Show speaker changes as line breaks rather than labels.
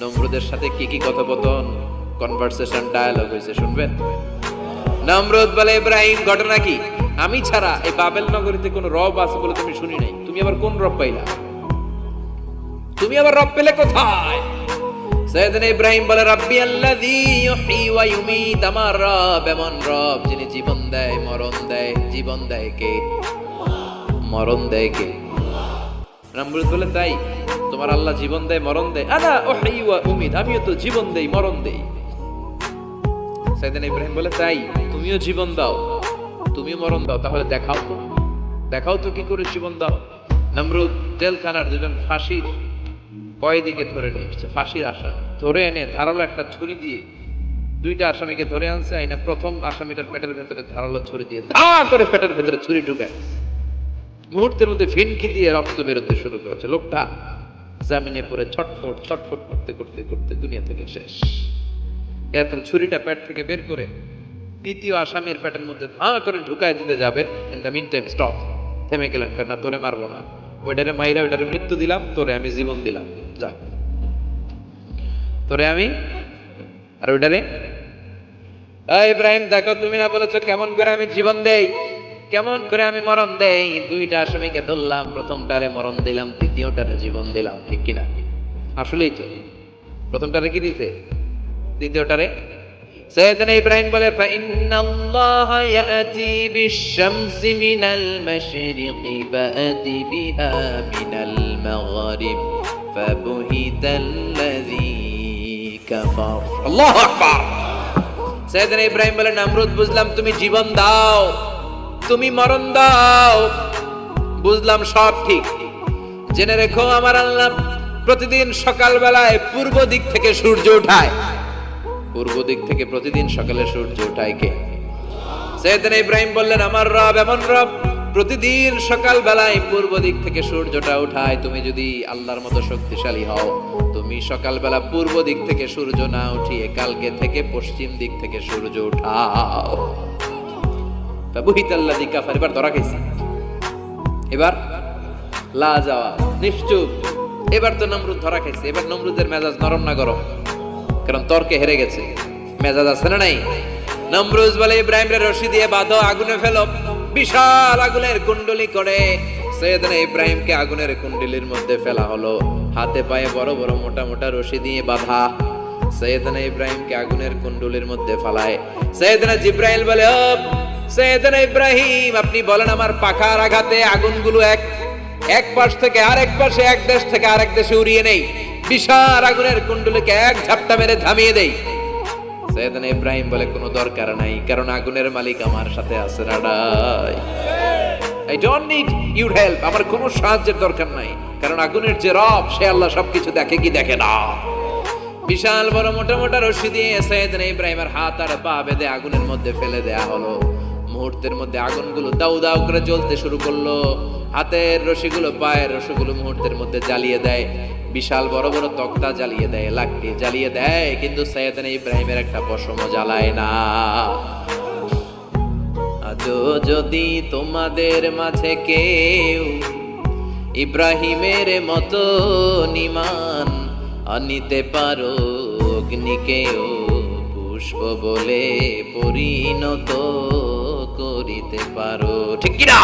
নমরুদের সাথে কি কি কথোপকথন? কনভারসেশন ডায়ালগ হয়েছে, শুনবেন? নমরুদ বলে, ইব্রাহিম, ঘটনা কি? আমি ছাড়া এই বাবেল নগরীতে কোনো রব আছে বলে তুমি শুনি নাই। তুমি আবার কোন রব পাইলা? তুমি আবার রব পেলে কোথায়? সৈয়দনা ইব্রাহিম বলে, রাব্বি আল্লাযী ইউহয়ী ওয়া ইউমীত, আমার রব এমন রব যিনি জীবন দেয়, মরণ দেয়। জীবন দেয় কে? মরণ দেয় কে? নমরুদ বলে, তাই তোমার আল্লাহ জীবন দেয়, মরণ দেয়। আনা ওহয়ী ওয়া উমীত, আমিও তো জীবন দেই, মরণ দেই। ইব্রাহিম বলে, তাই তুমিও জীবন দাও, তুমিও মরণ দাও, তাহলে দেখাও তো। দেখাও তো কি করে জীবন দাও? নমরুদ জেলখানার দুজন ফাঁসির কয়েদিকে ধরে নিয়ে এসছে, ফাঁসির আশা ধরে এনে ধারালো একটা ছুরি দিয়ে দুইটা আসামিকে ধরে আনছে, আইনা প্রথম আসামিটার পেটের ভেতরে ধারালো ছুরি দিয়ে ধা করে পেটের ভেতরে ছুরি ঢুকায়। মুহূর্তের মধ্যে ফিনকি দিয়ে রক্ত বেরোতে শুরু করেছে। লোকটা জামিনে পড়ে ছটফট ছটফট করতে করতে করতে দুনিয়া থেকে শেষ। এরপর ছুরিটা পেট থেকে বের করে দ্বিতীয় আসামির পেটের মধ্যে ধা করে ঢুকায় দিতে যাবে। মিন টাইম স্টপ থেমে গেলেন না তোরে মারবো না। ওইটারে মাইরা, ওইটারে মৃত্যু দিলাম, তোরে আমি জীবন দিলাম। যা। তোরে আমি আর ওইটারে ইব্রাহিম, দেখো তুমি না বলেছ কেমন করে আমি জীবন দেই? কেমন করে আমি মরণ দেই দুইটা আসামিকে ধরলাম প্রথমটারে মরণ দিলাম দ্বিতীয়টারে জীবন দিলাম ঠিক কিনা আসলেই তো প্রথমটারে কি দিতে দ্বিতীয়টারে সৈয়দনা ইব্রাহিম বলে فإن الله يأتي بالشمس من المشرق فأتي بها من المغرب فبهت الذي كفر الله أكبر সৈয়দনা ইব্রাহিম বলে নামরুদ বুঝলাম তুমি জীবন দাও তুমি মরণ দাও। বুঝলাম সব ঠিক। জেনে রেখো আমার আল্লাহ প্রতিদিন সকালবেলায় পূর্ব দিক থেকে সূর্য উঠায়। পূর্ব দিক থেকে প্রতিদিন সকালে সূর্য উঠায় কে? সৈয়দনা ইব্রাহিম বললেন, আমার রব, এমন রব, প্রতিদিন সকাল বেলায় পূর্ব দিক থেকে সূর্যটা উঠায়। তুমি যদি আল্লাহর মতো শক্তিশালী হও, তুমি সকালবেলা পূর্ব দিক থেকে সূর্য না উঠিয়ে কালকে থেকে পশ্চিম দিক থেকে সূর্য উঠাও। কাফার, এবার ধরা এবার লা যাওয়া, নিশ্চুপ। এবার তো নমরুদ ধরা খাইছে, এবার নমরুদের মেজাজ নরম না গরম? কারণ তর্কে হেরে গেছে। মেজাজ আছে না নাই? নমরুজ বলে রশি দিয়ে বাঁধো, আগুনে ফেলো। বিশাল আগুনের কুণ্ডলি করে। সৈয়দনা ইব্রাহিমকে আগুনের কুণ্ডলির মধ্যে ফেলা হলো। হাতে পায়ে বড় বড় মোটা মোটা রশি দিয়ে বাঁধা। সৈয়দনা ইব্রাহিমকে আগুনের কুণ্ডলির মধ্যে ফেলায়। সৈয়দনা জিব্রাইল বলে ও ইব্রাহিম, আপনি বলেন আমার পাখার আঘাতে আগুনগুলো এক এক পাশ থেকে আরেক পাশে এক দেশ থেকে আরেক দেশে উড়িয়ে নেই। বিশাল আগুনের এক ঝাপটা মেরে থামিয়ে দেই। ইব্রাহিম বলে কোনো দরকার নাই, কারণ আগুনের মালিক আমার সাথে আছে, রাডাই। I don't need your help আমার কোনো সাহায্যের দরকার নাই, কারণ আগুনের যে রব, সে আল্লাহ সবকিছু দেখে কি দেখে না। বিশাল বড় মোটা মোটা রশি দিয়ে সৈয়দনা ইব্রাহিমের হাত আর পা বেঁধে আগুনের মধ্যে ফেলে দেয়া হলো। মুহূর্তের মধ্যে আগুনগুলো দাউ দাউ করে জ্বলতে শুরু করল। হাতের রশিগুলো, পায়ের রশিগুলো মুহূর্তের মধ্যে জ্বালিয়ে দেয়। বিশাল বড় বড় তক্তা জ্বালিয়ে দেয়, লাকড়ি জ্বালিয়ে দেয়, কিন্তু সৈয়দনা ইব্রাহিমের একটা পশম জ্বালায় না। যদি তোমাদের মাঝে কেউ ইব্রাহিমের মতো নিমান আনিতে পারো, অগ্নিকেও পুষ্প বলে পরিণত করিতে পারো। ঠিক কিনা?